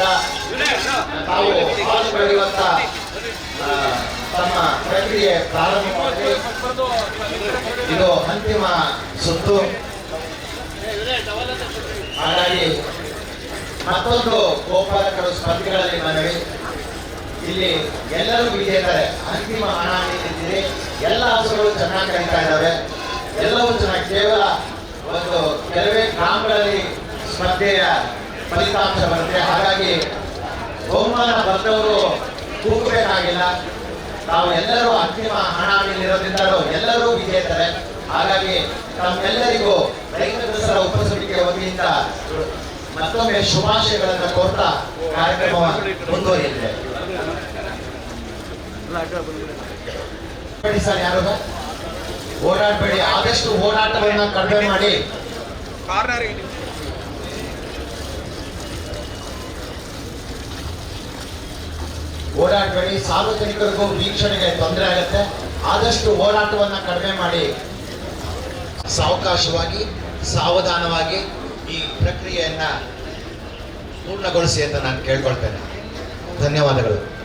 ಇಂದ ತಾವು ಆ, ತಮ್ಮ ಪ್ರಕ್ರಿಯೆ ಪ್ರಾರಂಭವಾಗಿ ಇದು ಅಂತಿಮ ಸುತ್ತು ಹಾಗಾಗಿ ಮತ್ತೊಂದು ಗೋಪಾಲಕರು ಸ್ಪರ್ಧೆಗಳಲ್ಲಿ ಮನವಿ ಇಲ್ಲಿ ಎಲ್ಲರೂ ವಿಜೇತರೆ ಅಂತಿಮ ಹಣ ನೀಡಿದ್ದೀರಿ ಎಲ್ಲ ಹಸುಗಳು ಚೆನ್ನಾಗಿ ಕರೀತಾ ಇದ್ದಾವೆ ಎಲ್ಲವೂ ಚೆನ್ನಾಗಿ ಕೇವಲ ಒಂದು ಕೆಲವೇ ಗ್ರಾಮಗಳಲ್ಲಿ ಸ್ಪರ್ಧೆಯ ಫಲಿತಾಂಶ ಬರುತ್ತೆ ಹಾಗಾಗಿ ಬಹುಮಾನ ಬಂದವರು ಕೂಗಬೇಕಾಗಿಲ್ಲ ನಾವು ಎಲ್ಲರೂ ಅಂತಿಮ ಹಣಾಣಿಲಿರೋದ್ರಿಂದ ಎಲ್ಲರೂ ವಿಜೇತರೆ. ಹಾಗಾಗಿ ತಮ್ಮೆಲ್ಲರಿಗೂ ರೈತ ದಸರಾ ಉಪಸಮಿತಿಯ ವತಿಯಿಂದ ಮತ್ತೊಮ್ಮೆ ಶುಭಾಶಯಗಳನ್ನು ಕೋರ್ತಾ ಕಾರ್ಯಕ್ರಮ ಮುಂದುವರಿಯುತ್ತೆ ಬೇಡಿ ಸರ್ ಯಾರು? ಓಡಾಡಬೇಡಿ. ಆದಷ್ಟು ಓಡಾಟವನ್ನ ಕಡಿಮೆ ಮಾಡಿ. ಓಡಾಡಬೇಡಿ. ಸಾರ್ವಜನಿಕರಿಗೂ ವೀಕ್ಷಣೆಗೆ ತೊಂದರೆ ಆಗುತ್ತೆ. ಆದಷ್ಟು ಹೋರಾಟವನ್ನು ಕಡಿಮೆ ಮಾಡಿ. ಸಾವಕಾಶವಾಗಿ, ಸಾವಧಾನವಾಗಿ ಈ ಪ್ರಕ್ರಿಯೆಯನ್ನು ಪೂರ್ಣಗೊಳಿಸಿ ಅಂತ ನಾನು ಕೇಳ್ಕೊಳ್ತೇನೆ. ಧನ್ಯವಾದಗಳು.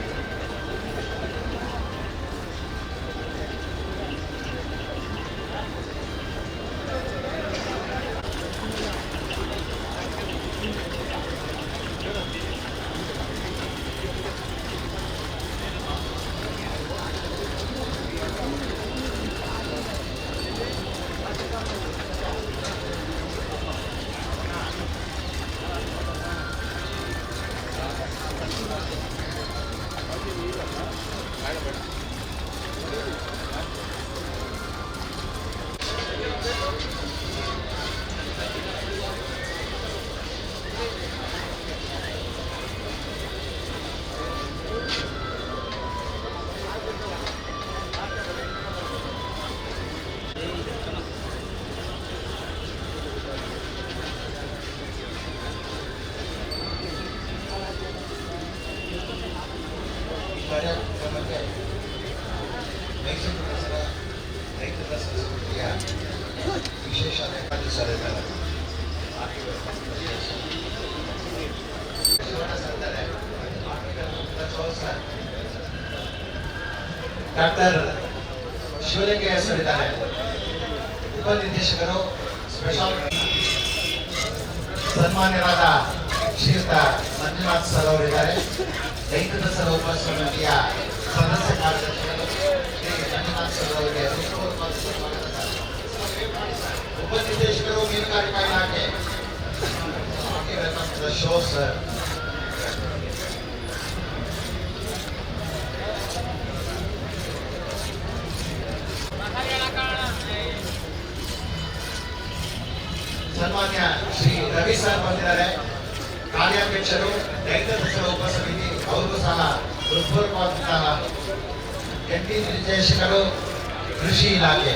ಡಾಕ್ಟರ್ ಶಿವಲಿಂಗ ಹೆಸರಿದ್ದಾರೆ ಉಪನಿರ್ದೇಶಕರು ಸ್ಪೆಷಲ್ ಸನ್ಮಾನ್ಯರಾದ ಶ್ರೀಯುತ ಮಂಜುನಾಥ್ ಸರ್ ಅವರಿದ್ದಾರೆ ರೈತ ದಸರಾ ಉಪಸಮಿತಿಯ ಸದಸ್ಯ ಕಾರ್ಯದರ್ಶಿಗಳು, ಶ್ರೀ ಮಂಜುನಾಥ್ ಸರ್ ಅವರಿಗೆ ಹೃತ್ಪೂರ್ವಕವಾದ ಸ್ವಾಗತ ಸರ್. ಉಪನಿರ್ದೇಶಕರು ಮೀನುಗಾರಿಕಾ ಇಲಾಖೆ ಶೋ ಸರ್ ಸರ್ ಬಂದಿದ್ದಾರೆ. ಕಾರ್ಯಾಧ್ಯಕ್ಷರು ರೈತ ದಸರಾ ಉಪಸಮಿತಿ ಅವರು ಸಹ ಹೃತ್ಪೂರ್ವಕ ಜಂಟಿ ನಿರ್ದೇಶಕರು ಕೃಷಿ ಇಲಾಖೆ.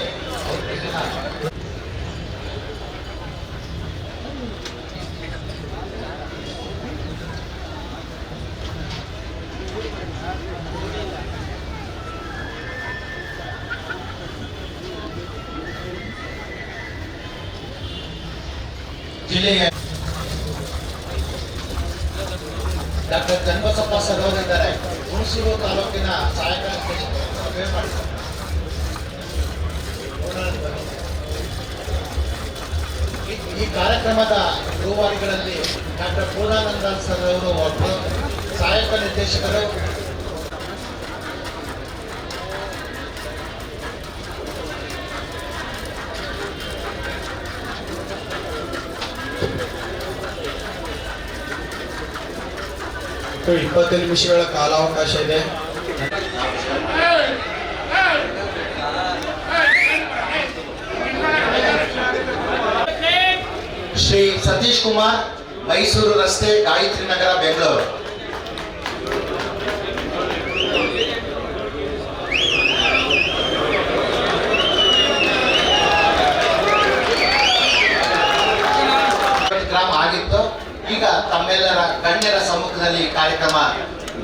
ಜಿಲ್ಲೆಯ ಡಾಕ್ಟರ್ ಚನ್ನಬಸಪ್ಪ ಸರ್ ಅವರಿದ್ದಾರೆ ಹುಣಸೂರು ತಾಲೂಕಿನ ಸಹಾಯಕ. ಸಭೆ ಮಾಡಿದ್ದಾರೆ. ಈ- ಕಾರ್ಯಕ್ರಮದ ರೂವಾರಿಗಳಲ್ಲಿ ಡಾಕ್ಟರ್ ಪೂರ್ಣಾನಂದ ಸರ್ ಅವರು ಸಹಾಯಕ ನಿರ್ದೇಶಕರು ಮತ್ತು ಇಪ್ಪತ್ತು ನಿಮಿಷಗಳ ಕಾಲಾವಕಾಶ ಇದೆ. ಶ್ರೀ ಸತೀಶ್ ಕುಮಾರ್ ಮೈಸೂರು ರಸ್ತೆ ಗಾಯತ್ರಿ ನಗರ ಬೆಂಗಳೂರು ಗ್ರಾಮ ಆಗಿತ್ತು ಈಗ ತಮ್ಮೆಲ್ಲರ ಗಣ್ಯರ ಸಮ್ಮುಖದಲ್ಲಿ ಕಾರ್ಯಕ್ರಮ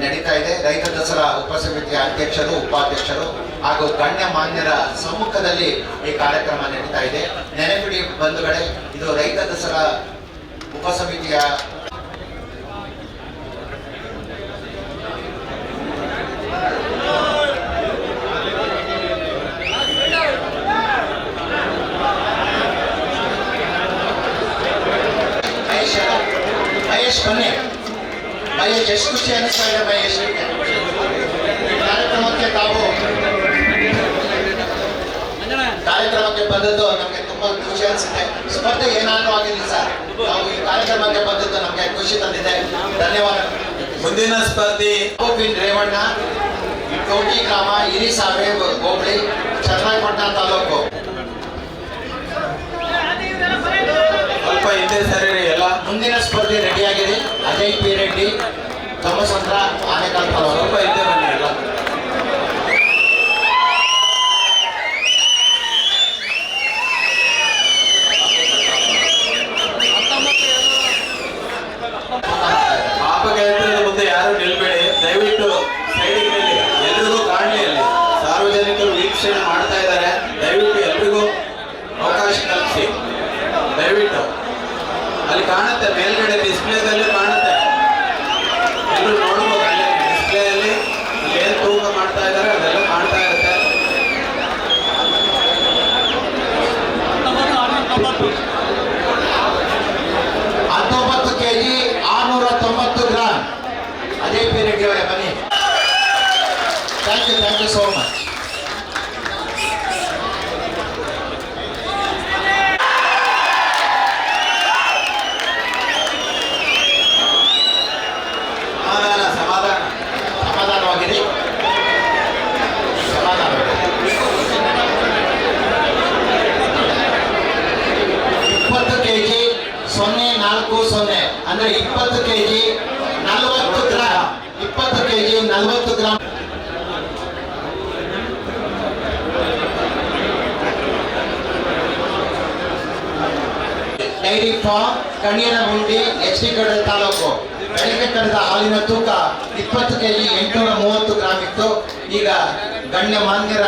ನಡೀತಾ ಇದೆ. ರೈತ ದಸರಾ ಉಪಸಮಿತಿಯ ಅಧ್ಯಕ್ಷರು, ಉಪಾಧ್ಯಕ್ಷರು ಹಾಗೂ ಗಣ್ಯ ಮಾನ್ಯರ ಸಮ್ಮುಖದಲ್ಲಿ ಈ ಕಾರ್ಯಕ್ರಮ ನಡೀತಾ ಇದೆ. ನೆನಪಿಡಿ ಬಂಧುಗಳೇ, ಇದು ರೈತ ದಸರಾ ಉಪಸಮಿತಿಯ ಬನ್ನಿ ಮಹೇಶ್ ಎಷ್ಟು ಖುಷಿ ಅನಿಸ್ತಾ ಇದೆ ಮಹೇಶ್ ಕಾರ್ಯಕ್ರಮಕ್ಕೆ ತಾವು ಕಾರ್ಯಕ್ರಮಕ್ಕೆ ಬಂದದ್ದು ನಮಗೆ ತುಂಬಾ ಖುಷಿ ಅನಿಸುತ್ತೆ ಸ್ಪರ್ಧೆ ಏನಾದ್ರೂ ಆಗಿರಲಿ ಸರ್ ನಾವು ಈ ಕಾರ್ಯಕ್ರಮಕ್ಕೆ ಬಂದದ್ದು ನಮಗೆ ಖುಷಿ ತಂದಿದೆ ಧನ್ಯವಾದ ಮುಂದಿನ ಸ್ಪರ್ಧಿ ಗೋಪಿನ್ ರೇವಣ್ಣ ಟೋಟಿ ಗ್ರಾಮ ಹಿರಿಸಾವೆ ಹೋಬಳಿ ಚನ್ನಪಟ್ಟಣ ತಾಲೂಕು ಸ್ವಲ್ಪ ಹಿಂದೆ ಸರಿ ಎಲ್ಲ ಮುಂದಿನ ಸ್ಪರ್ಧೆ ರೆಡಿಯಾಗಿದೆ ಅಜಯ್ ಪಿ ರೆಡ್ಡಿ ತಮ್ಮಸಂದ್ರ ಆನೆಕಲ್ ತಾಲೂಕು ಬನ್ನಿ ಎಲ್ಲ. ಪಾಪಗಾಯತ್ರದ ಮುಂದೆ ಯಾರು ನಿಲ್ಬೇಡಿ. ದಯವಿಟ್ಟು ಸೈಡಿಗೆ ನಿಲ್ಲಿ. ಎಲ್ರಿಗೂ ಕಾಣಲಿ ಸಾರ್ವಜನಿಕರು ವೀಕ್ಷಣೆ ಮಾಡ್ತಾ ಇದ್ದಾರೆ. ದಯವಿಟ್ಟು ಎಲ್ರಿಗೂ ಅವಕಾಶ ಕಲ್ಪಿಸಿ. ದಯವಿಟ್ಟು. ಅಲ್ಲಿ ಕಾಣುತ್ತೆ ಮೇಲ್ಗಡೆ ಡಿಸ್ಪ್ಲೇದಲ್ಲಿ ಕಾಣುತ್ತೆ ಎಲ್ಲರೂ ನೋಡ್ಬೋದು ಅಲ್ಲಿ ಡಿಸ್ಪ್ಲೇಯಲ್ಲಿ ಅಲ್ಲಿ ಏನು ತೂಕ ಮಾಡ್ತಾ ಇದ್ದಾರೆ ಅದೆಲ್ಲ ಕಾಣ್ತಾ ಇರುತ್ತೆ ಹತ್ತೊಂಬತ್ತು ಕೆಜಿ ಆರ್ನೂರ ತೊಂಬತ್ತು ಗ್ರಾಮ್ ಅಜಯ್ ಪಿ ರೆಡ್ಡಿ ಅವರೇ ಬನ್ನಿ thank you thank you so much ಸಮಾಧಾನ ಸಮಾಧಾನ ಸಮಾಧಾನವಾಗಿರಿ ಸಮಾಧಾನವಾಗಿರಿ ಇಪ್ಪತ್ತು ಕೆಜಿ ಸೊನ್ನೆ ನಾಲ್ಕು ಸೊನ್ನೆ ಅಂದ್ರೆ ಇಪ್ಪತ್ತು ಕೆಜಿ ನಲವತ್ತು ಗ್ರಾಮ್ ಇಪ್ಪತ್ತು ಕೆಜಿ ನಲವತ್ತು gram dairy farm H D ಕಡೆ ತಾಲೂಕು. ಬೆಳಗ್ಗೆ ಕಳೆದ ಹಾಲಿನ ತೂಕ ಇಪ್ಪತ್ತು ಕೆಜಿ ಎಂಟುನೂರ ಮೂವತ್ತು ಗ್ರಾಮ್ ಇತ್ತು. ಈಗ ಗಣ್ಯ ಮಾನ್ಯರ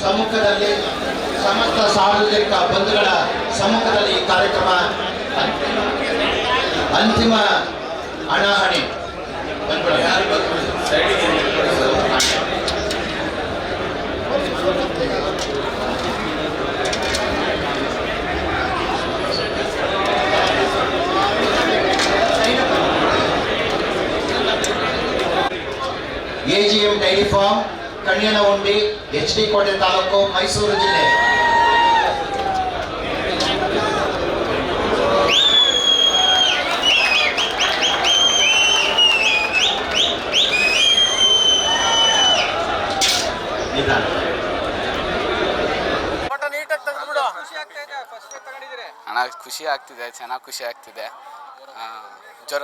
ಸಮ್ಮುಖದಲ್ಲಿ ಸಮಸ್ತ ಸಾರ್ವಜನಿಕ ಬಂಧುಗಳ ಸಮ್ಮುಖದಲ್ಲಿ ಈ ಕಾರ್ಯಕ್ರಮ ಅಂತಿಮ ಹಣಾಹಣಿ. ಸ್ವಲ್ಪ. Dairy farm Kanyanahundi H D Kote taluk Mysuru ಜಿಲ್ಲೆ ನಿಧಾನ. ಖುಷಿ ಆಗ್ತಿದೆ, ಚೆನ್ನಾಗಿ ಖುಷಿ ಆಗ್ತಿದೆ ಜ್ವರ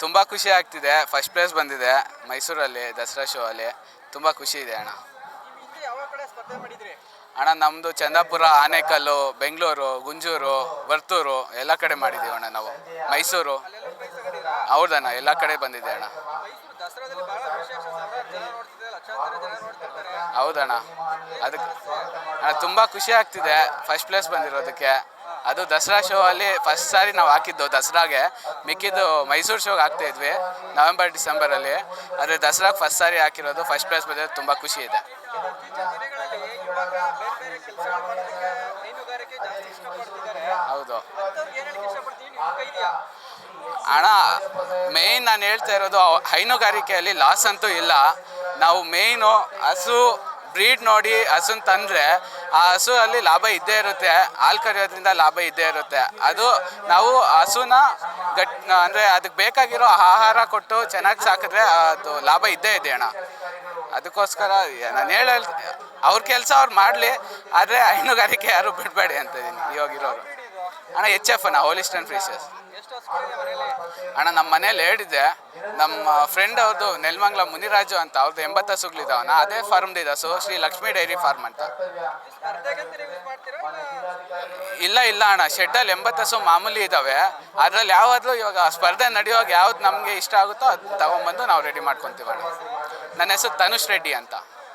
ತುಂಬ ಖುಷಿ ಆಗ್ತಿದೆ. ಫಸ್ಟ್ ಪ್ಲೇಸ್ ಬಂದಿದೆ ಮೈಸೂರಲ್ಲಿ, ದಸರಾ ಶೋ ಅಲ್ಲಿ. ತುಂಬ ಖುಷಿ ಇದೆ ಅಣ್ಣ. ಅಣ್ಣ ನಮ್ಮದು ಚಂದಾಪುರ, ಆನೇಕಲ್ಲು, ಬೆಂಗಳೂರು, ಗುಂಜೂರು, ವರ್ತೂರು ಎಲ್ಲ ಕಡೆ ಮಾಡಿದ್ದೀವಿ ಅಣ್ಣ ನಾವು. ಮೈಸೂರು. ಹೌದಣ್ಣ, ಎಲ್ಲ ಕಡೆ ಬಂದಿದೆ ಅಣ್ಣ. ಹೌದಣ್ಣ. ಅದಕ್ಕೆ ಅಣ್ಣ, ತುಂಬ ಖುಷಿ ಆಗ್ತಿದೆ. ಫಸ್ಟ್ ಪ್ಲೇಸ್ ಬಂದಿರೋದಕ್ಕೆ. ಅದು ದಸರಾ ಶೋ ಅಲ್ಲಿ ಫಸ್ಟ್ ಸಾರಿ ನಾವು ಹಾಕಿದ್ದು ದಸರಾಗೆ. ಮಿಕ್ಕಿದ್ದು ಮೈಸೂರು ಶೋಗೆ ಹಾಕ್ತಾ ಇದ್ವಿ, ನವೆಂಬರ್ ಡಿಸೆಂಬರಲ್ಲಿ ಆದರೆ ದಸರಾಗೆ ಫಸ್ಟ್ ಸಾರಿ ಹಾಕಿರೋದು ಫಸ್ಟ್ ಪ್ಲೇಸ್ ಬಂದಿರೋದು ತುಂಬ ಖುಷಿ ಇದೆ. ಹೌದು. ಹಣ ಮೇಯ್ನ್ ನಾನು ಹೇಳ್ತಾ ಇರೋದು, ಹೈನುಗಾರಿಕೆಯಲ್ಲಿ ಲಾಸ್ ಅಂತೂ ಇಲ್ಲ. ನಾವು ಮೇಯ್ನು ಹಸು ಬ್ರೀಡ್ ನೋಡಿ ಹಸುನ್ ತಂದರೆ ಆ ಹಸು ಅಲ್ಲಿ ಲಾಭ ಇದ್ದೇ ಇರುತ್ತೆ. ಹಾಲು ಕರೆಯೋದ್ರಿಂದ ಲಾಭ ಇದ್ದೇ ಇರುತ್ತೆ. ಅದು ನಾವು ಹಸುನ ಗಟ್, ಅಂದರೆ ಅದಕ್ಕೆ ಬೇಕಾಗಿರೋ ಆಹಾರ ಕೊಟ್ಟು ಚೆನ್ನಾಗಿ ಸಾಕಿದ್ರೆ ಅದು ಲಾಭ ಇದ್ದೇ ಇದೆ ಅಣ್ಣ. ಅದಕ್ಕೋಸ್ಕರ ನಾನು ಹೇಳ ಅವ್ರ ಕೆಲಸ ಅವ್ರು ಮಾಡಲಿ, ಆದರೆ ಹೈನುಗಾರಿಕೆ ಯಾರು ಬಿಡಬೇಡಿ ಅಂತ ಇವಾಗಿರೋರು ಅಣ್ಣ ಎಚ್ ಎಫ್ ಅಣ್ಣ ಹೋಲಿಸ್ಟನ್ ಫ್ರೀಸಸ್ ಅಣ್ಣ ನಮ್ಮ ಮನೇಲಿ ಹೇಳಿದ್ದೆ ನಮ್ಮ ಫ್ರೆಂಡ್ ಅವ್ರದ್ದು ನೆಲ್ಮಂಗ್ಲ ಮುನಿರಾಜು ಅಂತ ಅವ್ರದ್ದು ಎಂಬತ್ತು ಹಸುಗಳಿದಾವಣ್ಣ ಅದೇ ಫಾರ್ಮ್ದು ಇದೆ. ಹಸು ಶ್ರೀ ಲಕ್ಷ್ಮೀ ಡೈರಿ ಫಾರ್ಮ್ ಅಂತ. ಇಲ್ಲ? ಇಲ್ಲ ಅಣ್ಣ. ಶೆಡ್ಡಲ್ಲಿ ಎಂಬತ್ತು ಹಸು ಮಾಮೂಲಿ ಇದ್ದಾವೆ ಅದ್ರಲ್ಲಿ ಯಾವಾಗಲೂ ಇವಾಗ ಸ್ಪರ್ಧೆ ನಡೆಯುವಾಗ ಯಾವ್ದು ನಮಗೆ ಇಷ್ಟ ಆಗುತ್ತೋ ಅದು ತಗೊಂಬಂದು ನಾವು ರೆಡಿ ಮಾಡ್ಕೊತೀವಿ ಅಣ್ಣ ನನ್ನ ಹೆಸರು ತನುಷ್ ರೆಡ್ಡಿ ಅಂತ.